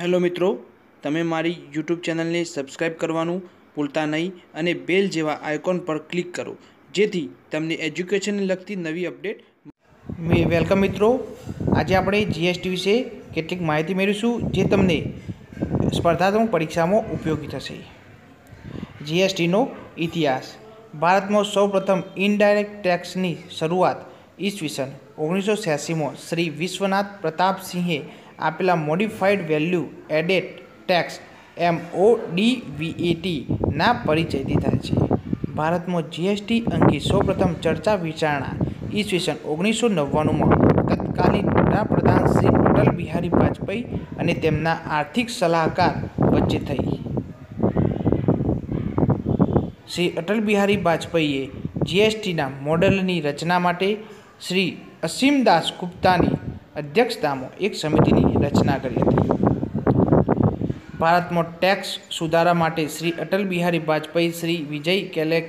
Hello મિત્રો, તમે મારી યુટ્યુબ ચેનલને સબસ્ક્રાઈબ કરવાનું ભૂલતા નહીં અને બેલ જેવા આઇકોન પર ક્લિક કરો, જેથી તમને એજ્યુકેશનને લગતી નવી અપડેટ વેલકમ મિત્રો. આજે આપણે જીએસટી વિશે કેટલીક માહિતી મેળવીશું, જે તમને સ્પર્ધાત્મક પરીક્ષામાં ઉપયોગી થશે. જીએસટીનો ઇતિહાસ. ભારતમાં સૌપ્રથમ ઇનડાયરેક્ટ ટેક્સની શરૂઆત ઈસવીસન ઓગણીસો છ્યાસીમાં શ્રી વિશ્વનાથ પ્રતાપસિંહે આપેલા modified value added tax M O D V A T ના પરિચયથી થાય છે. ભારતમાં જીએસટી અંગે સૌપ્રથમ ચર્ચા વિચારણા ઈસવીસન ઓગણીસો નવ્વાણુંમાં તત્કાલીન વડાપ્રધાન શ્રી અટલ બિહારી વાજપેયી અને તેમના આર્થિક સલાહકાર વચ્ચે થઈ. શ્રી અટલ બિહારી વાજપેયીએ જીએસટીના મોડલની રચના માટે શ્રી અસીમદાસ ગુપ્તાની અધ્યક્ષતામાં એક સમિતિની રચના કરી હતી. ભારતમાં ટેક્સ સુધારા માટે શ્રી અટલ બિહારી વાજપેયી, શ્રી વિજય કેલે,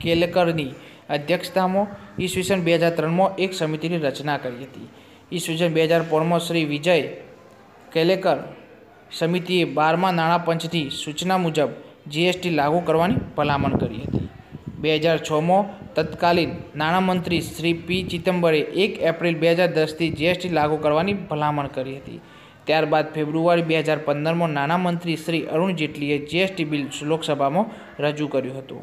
કેલકરની અધ્યક્ષતામાં ઈસવીસન બે હજાર ત્રણમાં એક સમિતિની રચના કરી હતી. ઈસવીસન બે હજાર પોળમાં શ્રી વિજય કેલેકર સમિતિએ બારમા નાણાં પંચથી સૂચના મુજબ જીએસટી લાગુ કરવાની ભલામણ કરી હતી. બે હજાર છમાં તત્કાલીન નાણામંત્રી શ્રી પી ચિદમ્બરે એક એપ્રિલ બે હજાર દસથી જીએસટી લાગુ કરવાની ભલામણ કરી હતી. ત્યારબાદ ફેબ્રુઆરી બે હજાર પંદરમાં નાણામંત્રી શ્રી અરુણ જેટલીએ જીએસટી બિલ લોકસભામાં રજૂ કર્યું હતું.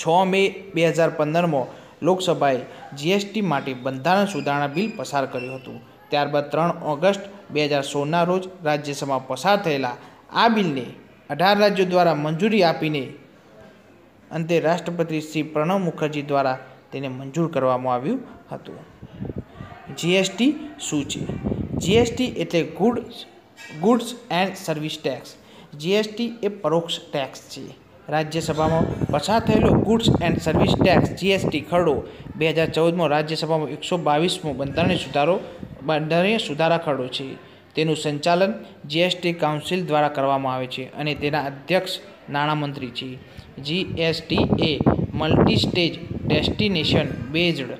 છ મે બે હજાર પંદરમાં લોકસભાએ જીએસટી માટે બંધારણ સુધારણા બિલ પસાર કર્યું હતું. ત્યારબાદ ત્રણ ઓગસ્ટ બે હજાર સોળના રોજ રાજ્યસભામાં પસાર થયેલા આ બિલને અઢાર રાજ્યો દ્વારા મંજૂરી આપીને અંતે રાષ્ટ્રપતિ શ્રી પ્રણવ મુખર્જી દ્વારા તેને મંજૂર કરવામાં આવ્યું હતું. જીએસટી શું છે? જીએસટી એટલે goods goods and service tax GST એ પરોક્ષ ટેક્સ છે. રાજ્યસભામાં પસાર થયેલો goods and service tax GST ખરડો બે હજાર ચૌદમાં રાજ્યસભામાં એકસો બાવીસમો બંધારણીય સુધારો, બંધારણીય સુધારા ખરડો છે. તેનું સંચાલન જીએસટી કાઉન્સિલ દ્વારા કરવામાં આવે છે અને તેના અધ્યક્ષ નાણામંત્રી છે. જીએસટી એ મલ્ટી સ્ટેજ ડેસ્ટિનેશન બેઝડ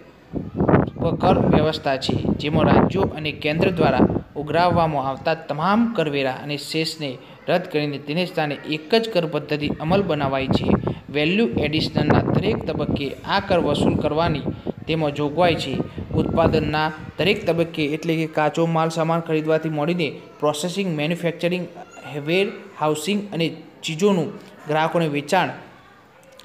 કર વ્યવસ્થા છે, જેમાં રાજ્યો અને કેન્દ્ર દ્વારા ઉઘરાવવામાં આવતા તમામ કરવેરા અને સેસને રદ કરીને તેને સ્થાને એક જ કર પદ્ધતિ અમલ બનાવાય છે. વેલ્યુ એડિશનના દરેક તબક્કે આ કર વસૂલ કરવાની તેમાં જોગવાઈ છે. ઉત્પાદનના દરેક તબક્કે એટલે કે કાચો માલ સામાન ખરીદવાથી મળીને પ્રોસેસિંગ મેન્યુફેક્ચરિંગ વેર હાઉસિંગ અને ચીજોનું ગ્રાહકોને વેચાણ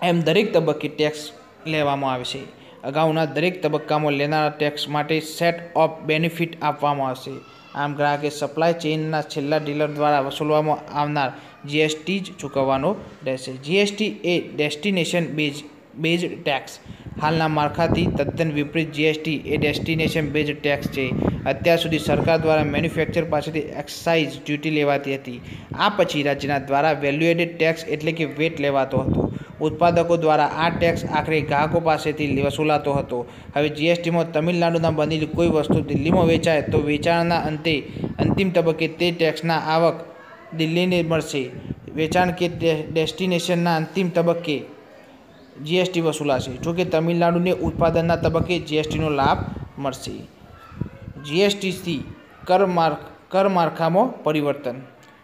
એમ દરેક તબક્કે ટેક્સ લેવામાં આવે છે. અગાઉના દરેક તબક્કામાં લેનારા ટેક્સ માટે સેટ ઓફ બેનિફિટ આપવામાં આવશે. આમ ગ્રાહકે સપ્લાય ચેઇનના છેલ્લા ડીલર દ્વારા વસૂલવામાં આવનાર જીએસટી જ ચૂકવવાનો રહેશે. જીએસટી એ ડેસ્ટિનેશન બેઝ બેઝ ટેક્સ. હાલના માળખાથી તદ્દન વિપરીત જીએસટી એ ડેસ્ટિનેશન બેઝ ટેક્સ છે. અત્યાર સુધી સરકાર દ્વારા મેન્યુફેક્ચર પાસેથી એક્સાઇઝ ડ્યુટી લેવાતી હતી. આ પછી રાજ્યના દ્વારા વેલ્યુએડેડ ટેક્સ એટલે કે વેટ લેવાતો હતો. ઉત્પાદકો દ્વારા આ ટેક્સ આખરે ગ્રાહકો પાસેથી વસૂલાતો હતો. હવે જીએસટીમાં તમિલનાડુના બનેલી કોઈ વસ્તુ દિલ્હીમાં વેચાય તો વેચાણના અંતે અંતિમ તબક્કે તે ટેક્સના આવક દિલ્હીને મળશે. વેચાણ કે ડેસ્ટિનેશનના અંતિમ તબક્કે જીએસટી વસૂલાશે જોકે તમિલનાડુને ઉત્પાદનના તબક્કે જીએસટીનો લાભ મળશે. જીએસટીથી કર માર્ક, કર માળખામાં પરિવર્તન.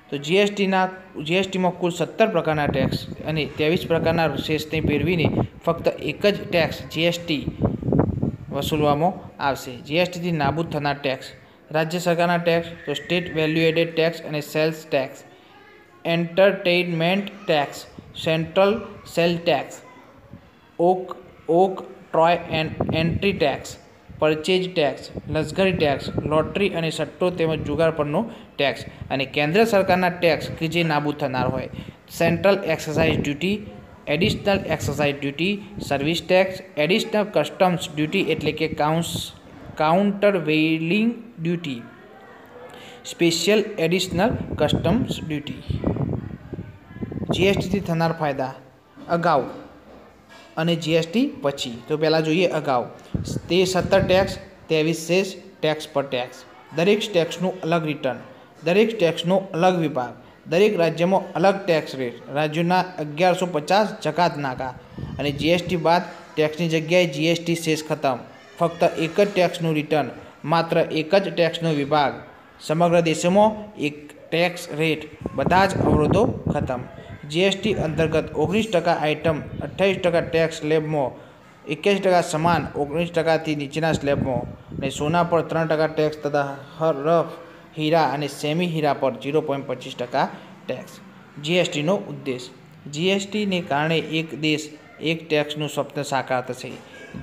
તો જીએસટીના જીએસટીમાં કુલ સત્તર પ્રકારના ટેક્સ અને ત્રેવીસ પ્રકારના શેષને ફેરવીને ફક્ત એક જ ટેક્સ જીએસટી વસૂલવામાં આવશે. જીએસટીથી નાબૂદ થનાર ટેક્સ રાજ્ય સરકારના ટેક્સ તો સ્ટેટ વેલ્યુ એડેડ ટેક્સ અને sales tax entertainment tax central sale tax oc octroi and entry tax, purchase tax, લશ્કરી ટેક્સ, લોટરી અને સટ્ટો તેમજ જુગાર પરનો ટેક્સ અને કેન્દ્ર સરકારના ટેક્સ કે જે નાબૂદ થનાર હોય. Central exercise duty, additional excise duty, service tax, additional customs duty એટલે કે કાઉન્સ, countervailing duty, special additional customs duty. જીએસટીથી થનાર ફાયદા. અગાઉ અને જીએસટી પછી. તો પહેલાં જોઈએ અગાઉ. તે સત્તર ટેક્સ ત્રેવીસ શેષ ટેક્સ પર ટેક્સ દરેક ટેક્સનું અલગ રિટર્ન દરેક ટેક્સનો અલગ વિભાગ. દરેક રાજ્યમાં અલગ ટેક્સ રેટ રાજ્યોના અગિયારસો પચાસ જકાત નાકા. અને જીએસટી બાદ ટેક્સની જગ્યાએ જીએસટી શેષ ખતમ. ફક્ત એક જ ટેક્સનું રિટર્ન માત્ર એક જ ટેક્સનો વિભાગ. સમગ્ર દેશોમાં એક ટેક્સ રેટ બધા જ અવરોધો ખતમ. જીએસટી અંતર્ગત ઓગણીસ ટકા આઇટમ અઠ્યાવીસ ટકા ટેક્સ સ્લેબમાં, એક્યાસી ટકા સમાન, ઓગણીસ ટકાથી નીચેના સ્લેબમાં અને સોના પર ત્રણ ટકા ટેક્સ તથા હર રફ હીરા અને સેમી હીરા પર ઝીરો પોઈન્ટ પચીસ ટકા ટેક્સ. જીએસટીનો ઉદ્દેશ. જીએસટીને કારણે એક દેશ એક ટેક્સનું સ્વપ્ન સાકાર થશે.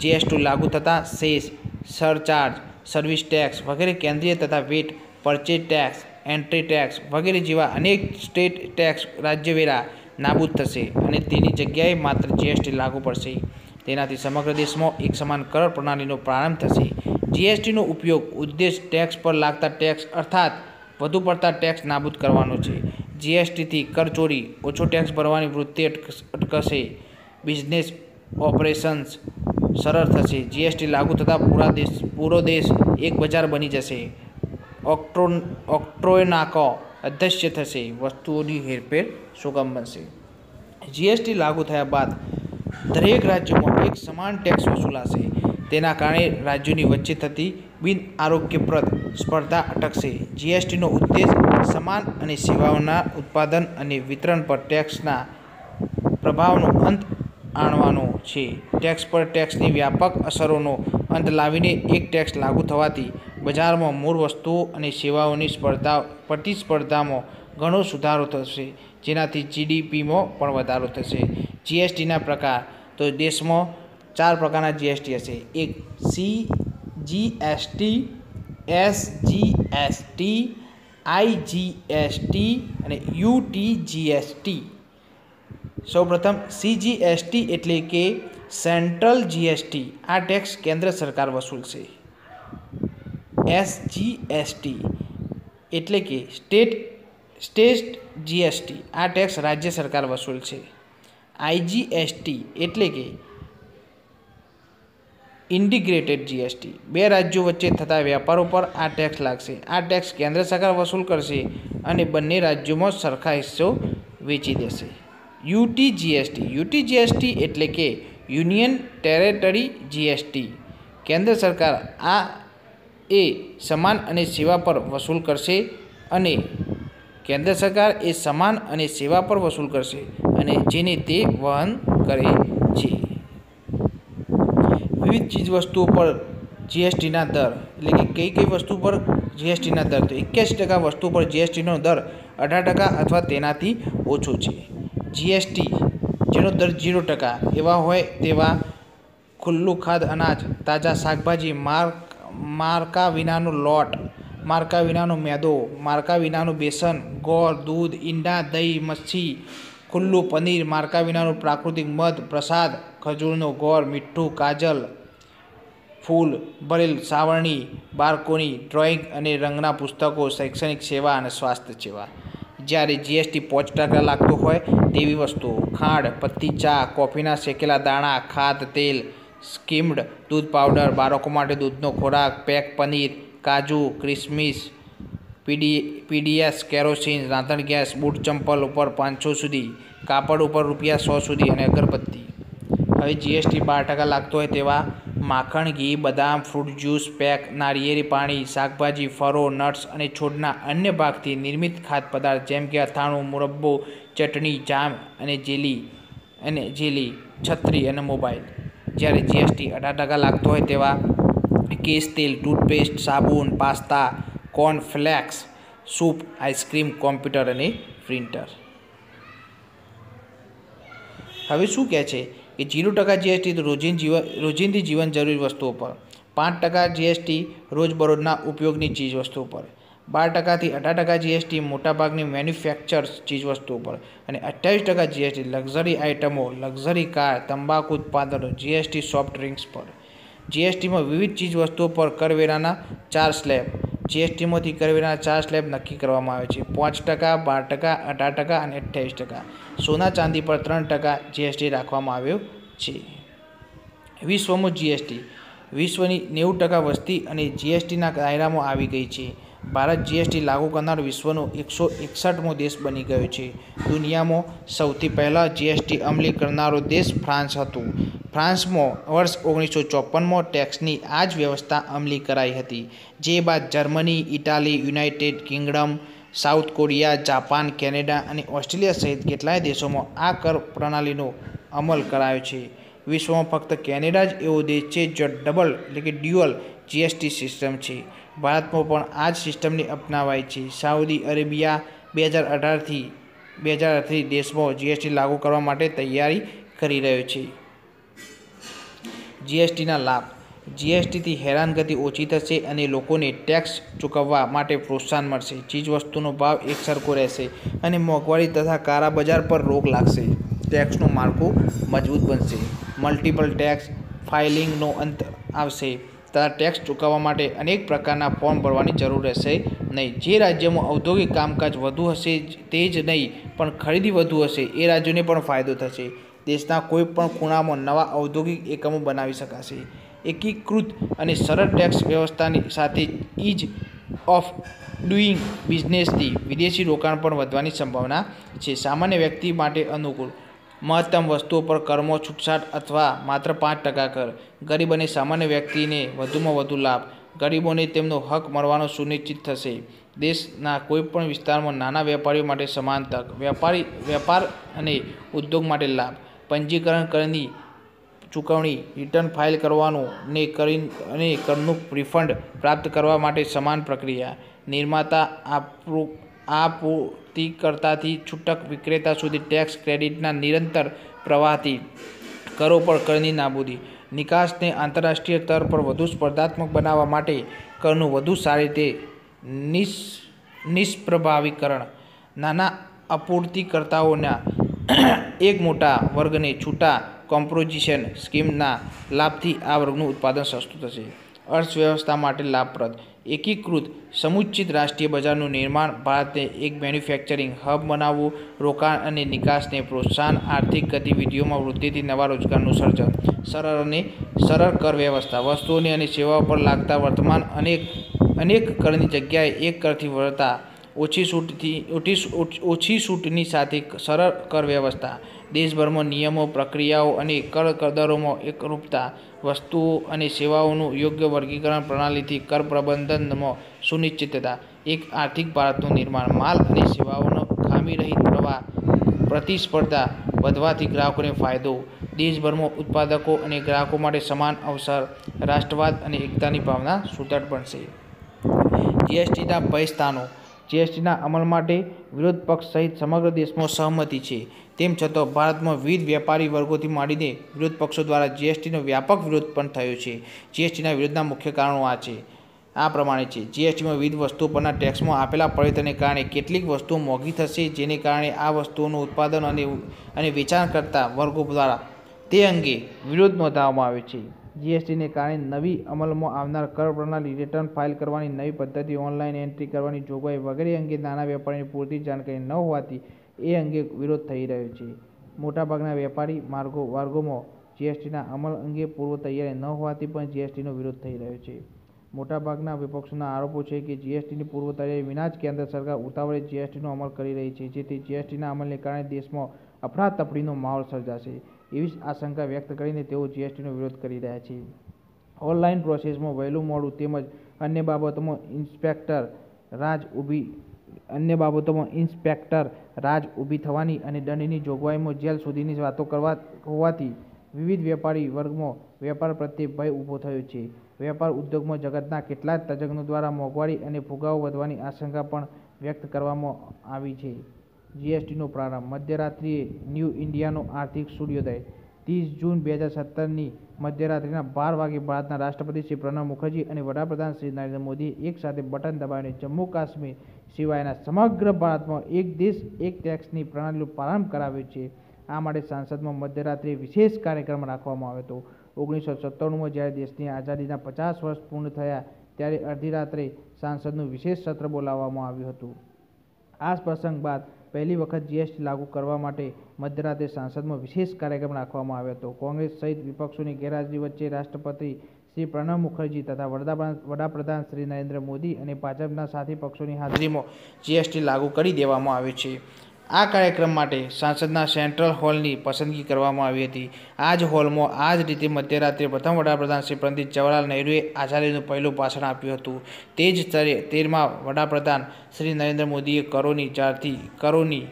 જીએસટી લાગુ થતાં સેસ, સરચાર્જ, સર્વિસ ટેક્સ વગેરે કેન્દ્રીય તથા VAT purchase tax, entry tax વગેરે જેવા અનેક સ્ટેટ ટેક્સ રાજ્યવેરા નાબૂદ થશે અને તેની જગ્યાએ માત્ર જીએસટી લાગુ પડશે. તેનાથી સમગ્ર દેશમાં એક સમાન કર પ્રણાલીનો પ્રારંભ થશે. જીએસટીનો ઉપયોગ ઉદ્દેશ ટેક્સ પર લાગતા ટેક્સ અર્થાત વધુ પડતા ટેક્સ નાબૂદ કરવાનો છે. જીએસટીથી કરચોરી ઓછો ટેક્સ ભરવાની વૃત્તિ અટકશે. બિઝનેસ ઓપરેશન્સ સરળ થશે. જીએસટી લાગુ થતાં પૂરા દેશ, પૂરો દેશ એક બજાર બની જશે. ઓક્ટ્રો ઓક્ટ્રોનાકો અદૃશ્ય થશે, વસ્તુઓની હેરફેર સુગમ બનશે જીએસટી લાગુ થયા બાદ દરેક રાજ્યોમાં એક સમાન ટેક્સ વસૂલાશે. તેના કારણે રાજ્યોની વચ્ચે થતી બિન આરોગ્યપ્રદ સ્પર્ધા અટકશે. જીએસટીનો ઉદ્દેશ સમાન અને સેવાઓના ઉત્પાદન અને વિતરણ પર ટેક્સના પ્રભાવનો અંત આણવાનો છે. ટેક્સ પર ટેક્સની વ્યાપક અસરોનો અંત લાવીને એક ટેક્સ લાગુ થવાથી બજારમાં મૂળ વસ્તુઓ અને સેવાઓની સ્પર્ધા પ્રતિસ્પર્ધામાં ઘણો સુધારો થશે, જેનાથી જીડીપીમાં પણ વધારો થશે. જીએસટીના પ્રકાર તો દેશમાં ચાર પ્રકારના જીએસટી હશે. એક C GST S GST IGST અને યુટી જીએસટી સૌપ્રથમ સીજીએસટી એટલે કે સેન્ટ્રલ જીએસટી આ ટેક્સ કેન્દ્ર સરકાર વસૂલશે. એસજીએસટી એટલે કે સ્ટેટ સ્ટેટ જીએસટી આ ટેક્સ રાજ્ય સરકાર વસૂલ છે. આઈજીએસટી એટલે કે ઇન્ટિગ્રેટેડ જીએસટી બે રાજ્યો વચ્ચે થતા વેપારો પર આ ટેક્સ લાગશે. આ ટેક્સ કેન્દ્ર સરકાર વસૂલ કરશે અને બંને રાજ્યોમાં સરખા હિસ્સો વેચી દેશે. યુટી જીએસટી યુટી જીએસટી એટલે કે યુનિયન ટેરેટરી જીએસટી કેન્દ્ર સરકાર આ એ સમાન અને સેવા પર વસૂલ કરશે અને કેન્દ્ર સરકાર એ સમાન અને સેવા પર વસૂલ કરશે અને જેને તે વહન કરે છે. વિવિધ ચીજવસ્તુઓ પર જીએસટીના દર, એટલે કે કઈ કઈ વસ્તુ પર જીએસટીના દર? તો એક્યાસી ટકા વસ્તુ પર જીએસટીનો દર અઢાર ટકા અથવા તેનાથી ઓછો છે. જીએસટી જેનો દર ઝીરો ટકા, એવા હોય તેવા ખુલ્લું ખાદ અનાજ, તાજા શાકભાજી માર્ક માર્કા વિનાનો લોટ, માર્કા વિનાનો મેદો, માર્કા વિનાનું બેસન, ગોળ, દૂધ, ઈંડા, દહીં, મચ્છી, ખુલ્લું પનીર, માર્કા વિનાનું પ્રાકૃતિક મધ, પ્રસાદ, ખજૂરનો ગોળ, મીઠું, કાજલ, ફૂલ, ભરેલ સાવરણી બાળકોની ડ્રોઈંગ અને રંગના પુસ્તકો, શૈક્ષણિક સેવા અને સ્વાસ્થ્ય સેવા. જ્યારે જીએસટી પાંચ ટકા લાગતો હોય તેવી વસ્તુઓ, ખાંડ, પત્તી, ચા, કોફીના શેકેલા દાણા ખાદ તેલ સ્કીમ્ડ દૂધ પાવડર, બાળકો માટે દૂધનો ખોરાક, પેક પનીર, કાજુ, ક્રિસમિસ, પીડી, પીડીએસ, કેરોસીન, રાંધણ ગેસ, બૂટ ચંપલ ઉપર પાંચસો સુધી, કાપડ ઉપર રૂપિયા સો સુધી અને અગરબત્તી. હવે જીએસટી બાર ટકા લાગતો હોય તેવા માખણ, ઘી, બદામ, ફ્રૂટ જ્યુસ, પેક, નારિયેરી પાણી, શાકભાજી ફળો નટ્સ અને છોડના અન્ય ભાગથી નિર્મિત ખાદ્ય પદાર્થ જેમ કે અથાણું, મુરબ્બો, ચટણી, જામ અને જેલી અને જેલી, છત્રી અને મોબાઈલ. જ્યારે જીએસટી અઢાર ટકા લાગતો હોય તેવા કેસ, તેલ, toothpaste, સાબુન, pasta, cornflakes, soup, ice cream, computer અને પ્રિન્ટર. હવે શું કહે છે કે જીરો ટકા જીએસટી તો રોજિંદ જીવન રોજિંદી જીવન જરૂરી વસ્તુઓ પર. પાંચ ટકા જીએસટી રોજબરોજના ઉપયોગની ચીજ વસ્તુઓ પર. બાર ટકાથી અઢાર ટકા જીએસટી મોટાભાગની મેન્યુફેક્ચર્સ ચીજવસ્તુઓ પર અને અઠ્યાવીસ ટકા જીએસટી લક્ઝરી આઇટમો લક્ઝરી કાર તંબાકુ ઉત્પાદનો જીએસટી સોફ્ટ ડ્રિંક્સ પર. જીએસટીમાં વિવિધ ચીજવસ્તુઓ પર કરવેરાના ચાર સ્લેબ જીએસટીમાંથી કરવેરાના ચાર સ્લેબ નક્કી કરવામાં આવે છે. પાંચ ટકા, બાર ટકા, અઢાર ટકા અને અઠ્યાવીસ ટકા. સોના ચાંદી પર ત્રણ ટકા જીએસટી રાખવામાં આવ્યો છે. વિશ્વમાં જીએસટી વિશ્વની નેવું ટકા વસ્તી અને જીએસટીના દાયરામાં આવી ગઈ છે. ભારત જીએસટી લાગુ કરનાર વિશ્વનો એકસો એકસઠમો દેશ બની ગયો છે. દુનિયામાં સૌથી પહેલાં જીએસટી અમલી કરનારો દેશ ફ્રાન્સ હતું. ફ્રાન્સમાં વર્ષ ઓગણીસો ચોપનમાં ટેક્સની આ જ વ્યવસ્થા અમલી કરાઈ હતી. જે બાદ Germany, Italy, United Kingdom, South Korea, Japan, Canada અને ઓસ્ટ્રેલિયા સહિત કેટલાય દેશોમાં આ કર પ્રણાલીનો અમલ કરાયો છે. વિશ્વમાં ફક્ત કેનેડા જ એવો દેશ છે, જ્યાં ડબલ એટલે કે ડ્યુઅલ જીએસટી સિસ્ટમ છે. ભારતમાં પણ આ જ સિસ્ટમની અપનાવાઈ છે. સાઉદી અરેબિયા બે હજાર અઢારથી બે હજાર અઢારથી દેશમાં જીએસટી લાગુ કરવા માટે તૈયારી કરી રહ્યો છે. જીએસટીના લાભ. જીએસટીથી હેરાનગતિ ઓછી થશે અને લોકોને ટેક્સ ચૂકવવા માટે પ્રોત્સાહન મળશે. ચીજવસ્તુનો ભાવ એકસરખો રહેશે અને મોંઘવારી તથા કાળા બજાર પર રોક લાગશે. ટેક્સનું માળખું મજબૂત બનશે. મલ્ટિપલ ટેક્સ ફાઇલિંગનો અંત આવશે. તથા ટેક્સ ચૂકવવા માટે અનેક પ્રકારના ફોર્મ ભરવાની જરૂર રહેશે નહીં. જે રાજ્યમાં ઔદ્યોગિક કામકાજ વધુ હશે તે જ નહીં, પણ ખરીદી વધુ હશે, એ રાજ્યોને પણ ફાયદો થશે. દેશના કોઈપણ ખૂણામાં નવા ઔદ્યોગિક એકમો બનાવી શકાશે. એકીકૃત અને સરળ ટેક્સ વ્યવસ્થાની સાથે ઇઝ ઓફ ડુઈંગ બિઝનેસથી વિદેશી રોકાણ પણ વધવાની સંભાવના છે. સામાન્ય વ્યક્તિ માટે અનુકૂળ. મહત્તમ વસ્તુઓ પર કર્મો છૂટછાટ અથવા માત્ર પાંચ ટકા કર. ગરીબ અને સામાન્ય વ્યક્તિને વધુમાં વધુ લાભ. ગરીબોને તેમનો હક મળવાનો સુનિશ્ચિત થશે. દેશના કોઈપણ વિસ્તારમાં નાના વેપારીઓ માટે સમાન તક, વેપારી, વેપાર અને ઉદ્યોગ માટે લાભ. પંજીકરણ કરની ચૂકવણી રિટર્ન ફાઇલ કરવાનું ને કરી, અને કરનું રિફંડ પ્રાપ્ત કરવા માટે સમાન પ્રક્રિયા. નિર્માતા આપૃ પૂર્તિકર્તાથી છૂટક વિક્રેતા સુધી ટેક્સ ક્રેડિટના નિરંતર પ્રવાહથી કરો પર કરની નાબૂદી. નિકાસને આંતરરાષ્ટ્રીય સ્તર પર વધુ સ્પર્ધાત્મક બનાવવા માટે કરનું વધુ સારી રીતે નિષ નિષ્પ્રભાવીકરણ. નાના અપૂર્તિકર્તાઓના એક મોટા વર્ગને છૂટા કોમ્પોઝિશન સ્કીમના લાભથી આ વર્ગનું ઉત્પાદન સસ્તું થશે. અર્થવ્યવસ્થા માટે લાભપ્રદ. એકીકૃત સમુચિત રાષ્ટ્રીય બજારનું નિર્માણ ભારતને એક મેન્યુફેક્ચરિંગ હબ બનાવવું, રોકાણ અને નિકાસને પ્રોત્સાહન, આર્થિક ગતિવિધિઓમાં વૃદ્ધિથી નવા રોજગારનું સર્જન, સરળ અને સરળ કર વ્યવસ્થા, વસ્તુઓની અને સેવાઓ પર લાગતા વર્તમાન અનેક અનેક કરની જગ્યાએ એક કરથી વળતા ઓછી છૂટથી ઓછી ઓછી છૂટની સાથે સરળ કર વ્યવસ્થા દેશભરમાં નિયમો, પ્રક્રિયાઓ અને કર કદરોમાં એકરૂપતા, વસ્તુઓ અને સેવાઓનું યોગ્ય વર્ગીકરણ પ્રણાલીથી કર પ્રબંધનમાં સુનિશ્ચિતતા એક આર્થિક ભારતનું નિર્માણ, માલ અને સેવાઓનો ખામીરહિત પ્રવાહ, પ્રતિસ્પર્ધા વધવાથી ગ્રાહકોને ફાયદો, દેશભરમાં ઉત્પાદકો અને ગ્રાહકો માટે સમાન અવસર, રાષ્ટ્રવાદ અને એકતાની ભાવના સુદૃઢ બનશે. જીએસટીના ભય સ્થાનો જીએસટીના અમલ માટે વિરોધ પક્ષ સહિત સમગ્ર દેશમાં સહમતિ છે. તેમ છતાં ભારતમાં વિવિધ વેપારી વર્ગોથી માંડીને વિરોધ પક્ષો દ્વારા જીએસટીનો વ્યાપક વિરોધ પણ થયો છે. જીએસટીના વિરોધના મુખ્ય કારણો આ છે. આ પ્રમાણે છે. જીએસટીમાં વિવિધ વસ્તુઓ પરના ટેક્સમાં આપેલા પરિવર્તનને કારણે કેટલીક વસ્તુઓ મોંઘી થશે, જેને કારણે આ વસ્તુઓનું ઉત્પાદન અને અને વેચાણ કરતા વર્ગો દ્વારા તે અંગે વિરોધ નોંધાવવામાં આવ્યો છે. જીએસટીને કારણે નવી અમલમાં આવનાર કર પ્રણાલી રિટર્ન ફાઇલ કરવાની, નવી પદ્ધતિ ઓનલાઈન એન્ટ્રી કરવાની, જોગવાઈ વગેરે અંગે નાના વેપારીને પૂરતી જાણકારી ન હોવાથી એ અંગે વિરોધ થઈ રહ્યો છે. મોટાભાગના વેપારી માર્ગો, વર્ગોમાં જીએસટીના અમલ અંગે પૂર્વ તૈયારી ન હોવાથી પણ જીએસટીનો વિરોધ થઈ રહ્યો છે. મોટાભાગના વિપક્ષોના આરોપો છે કે જીએસટીની પૂર્વ તૈયારી વિના જ કેન્દ્ર સરકાર ઉતાવળે જીએસટીનો અમલ કરી રહી છે, જેથી જીએસટીના અમલને કારણે દેશમાં અફરાતફરીનો માહોલ સર્જાશે. એવી જ આશંકા વ્યક્ત કરીને તેઓ જીએસટીનો વિરોધ કરી રહ્યા છે. ઓનલાઈન પ્રોસેસમાં વહેલું મોડું તેમજ અન્ય બાબતોમાં ઇન્સ્પેક્ટર રાજ ઊભી, અન્ય બાબતોમાં ઇન્સ્પેક્ટર રાજ ઊભી થવાની અને દંડની જોગવાઈમાં જેલ સુધીની વાતો કરવા, હોવાથી વિવિધ વેપારી વર્ગમાં વેપાર પ્રત્યે ભય ઊભો થયો છે. વેપાર ઉદ્યોગમાં જગતના કેટલાક તજજ્ઞો દ્વારા મોંઘવારી અને ફુગાવો વધવાની આશંકા પણ વ્યક્ત કરવામાં આવી છે. જીએસટીનો પ્રારંભ. મધ્યરાત્રિએ ન્યૂ ઇન્ડિયાનો આર્થિક સૂર્યોદય. ત્રીસ જૂન બે હજાર સત્તરની મધ્યરાત્રિના બાર વાગે ભારતના રાષ્ટ્રપતિ શ્રી પ્રણવ મુખર્જી અને વડાપ્રધાન શ્રી નરેન્દ્ર મોદીએ એકસાથે બટન દબાવીને જમ્મુ કાશ્મીર સિવાયના સમગ્ર ભારતમાં એક દેશ, એક ટેક્સની પ્રણાલીનો પ્રારંભ કરાવ્યો છે. આ માટે સાંસદમાં મધ્યરાત્રિએ વિશેષ કાર્યક્રમ રાખવામાં આવ્યો હતો. ઓગણીસો સત્તાણુંમાં જ્યારે દેશની આઝાદીના પચાસ વર્ષ પૂર્ણ થયા, ત્યારે અડધી રાત્રે સાંસદનું વિશેષ સત્ર બોલાવવામાં આવ્યું હતું. આ પ્રસંગ બાદ પહેલી વખત જીએસટી લાગુ કરવા માટે મધ્યરાત્રે સાંસદમાં વિશેષ કાર્યક્રમ રાખવામાં આવ્યો હતો. કોંગ્રેસ સહિત વિપક્ષોની ગેરહાજરી વચ્ચે રાષ્ટ્રપતિ શ્રી પ્રણવ મુખર્જી તથા વડાપ્રધાન શ્રી નરેન્દ્ર મોદી અને ભાજપના સાથી પક્ષોની હાજરીમાં જીએસટી લાગુ કરી દેવામાં આવ્યું છે. આ કાર્યક્રમ માટે સાંસદના સેન્ટ્રલ હોલની પસંદગી કરવામાં આવી હતી. આ જ હોલમાં આ જ રીતે મધ્યરાત્રે પ્રથમ વડાપ્રધાન શ્રી પંડિત જવાહરલાલ નહેરુએ આઝાદીનું પહેલું ભાષણ આપ્યું હતું. તે જ સ્તરે તેરમાં વડાપ્રધાન શ્રી નરેન્દ્ર મોદીએ કરોની ચારથી કરોની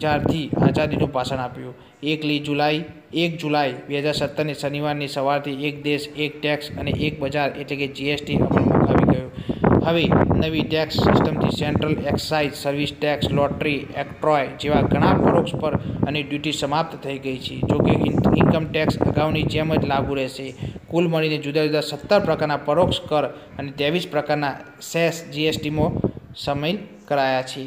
ચારથી આઝાદીનું ભાષણ આપ્યું. એકલી જુલાઈ, એક જુલાઈ બે હજાર સત્તરની શનિવારની સવારથી એક દેશ, એક ટેક્સ અને એક બજાર એટલે કે જીએસટી અમલમાં આવી ગયો. હવે નવી ટેક્સ સિસ્ટમથી central excise service tax lottery octroi જેવા ઘણા પરોક્ષ પર અને ડ્યુટી સમાપ્ત થઈ ગઈ છે. જોકે ઇન્કમ ટેક્સ અગાઉની જેમ જ લાગુ રહેશે. કુલ મળીને જુદા જુદા સત્તર પ્રકારના પરોક્ષ કર અને ત્રેવીસ પ્રકારના સેસ જીએસટીમાં સામેલ કરાયા છે.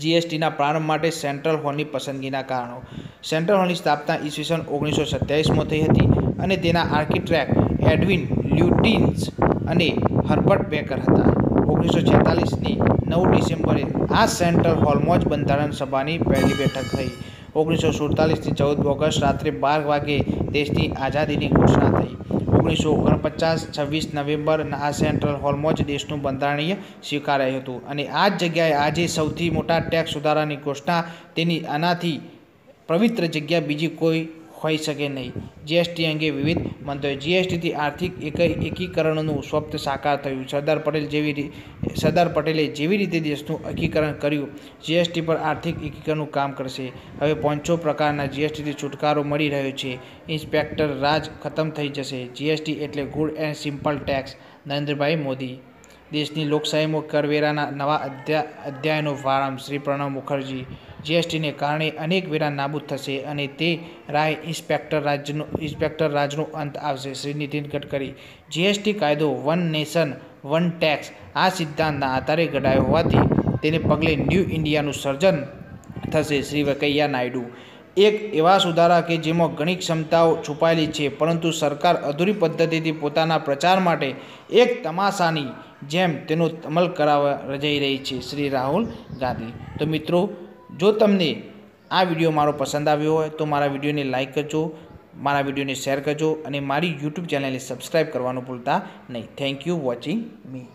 જીએસટીના પ્રારંભ માટે સેન્ટ્રલ હોલની પસંદગીના કારણો. સેન્ટ્રલ હોલની સ્થાપના ઈસવીસન ઓગણીસો સત્યાવીસમાં થઈ હતી અને તેના આર્કિટેક્ટ એડવિન લ્યુટિન્સ અને હર્બર્ટ બેકર હતા. ઓગણીસો છેતાલીસની નવ ડિસેમ્બરે આ સેન્ટ્રલ હોલમાં જ બંધારણ સભાની પહેલી બેઠક થઈ. ઓગણીસો સુડતાલીસથી ચૌદ ઓગસ્ટ રાત્રે બાર વાગે દેશની આઝાદીની ઘોષણા થઈ. ઓગણીસો ઓગણપચાસ છવ્વીસ નવેમ્બર આ સેન્ટ્રલ હોલમાં જ દેશનું બંધારણીય સ્વીકારાયું હતું અને આ જ જગ્યાએ આજે સૌથી મોટા ટેક્સ સુધારાની ઘોષણા તેની આનાથી પવિત્ર જગ્યા બીજી કોઈ હોઈ શકે નહીં. જીએસટી અંગે વિવિધ મંતવ્યો જીએસટીથી આર્થિક એક, એકીકરણનું સ્વપ્ન સાકાર થયું. સરદાર પટેલ જેવી સરદાર પટેલે જેવી રીતે દેશનું એકીકરણ કર્યું જીએસટી પર આર્થિક એકીકરણનું કામ કરશે. હવે પાંચસો પ્રકારના જીએસટીથી છુટકારો મળી રહ્યો છે. ઇન્સ્પેક્ટર રાજ ખતમ થઈ જશે. જીએસટી એટલે good and simple tax. Narendrabhai Modi દેશની લોકશાહીમાં કરવેરાના નવા અધ્યા, અધ્યાયનો પ્રારંભ શ્રી પ્રણવ મુખર્જી જીએસટીને કારણે અનેક વેરા નાબૂદ થશે અને તે રાય ઇન્સ્પેક્ટર રાજનો ઇન્સ્પેક્ટર રાજનો અંત આવશે. શ્રી નીતિન ગડકરી, જીએસટી કાયદો વન નેશન, વન ટેક્સ આ સિદ્ધાંતના આધારે ઘડાયો હોવાથી તેને પગલે ન્યૂ ઇન્ડિયાનું સર્જન થશે. શ્રી વેંકૈયા નાયડુ એક એવા સુધારા કે જેમાં ઘણી ક્ષમતાઓ છુપાયેલી છે, પરંતુ સરકાર અધૂરી પદ્ધતિથી પોતાના પ્રચાર માટે એક તમાશાની જેમ તેનો અમલ કરાવવા રજાઈ રહી છે, શ્રી રાહુલ ગાંધી. તો મિત્રો, જો તમને આ વીડિયો મારો પસંદ આવ્યો હોય, તો મારા વિડીયોને લાઇક કરજો, મારા વિડીયોને શેર કરજો અને મારી યુટ્યુબ ચેનલને સબસ્ક્રાઈબ કરવાનું ભૂલતા નહીં. Thank you watching me.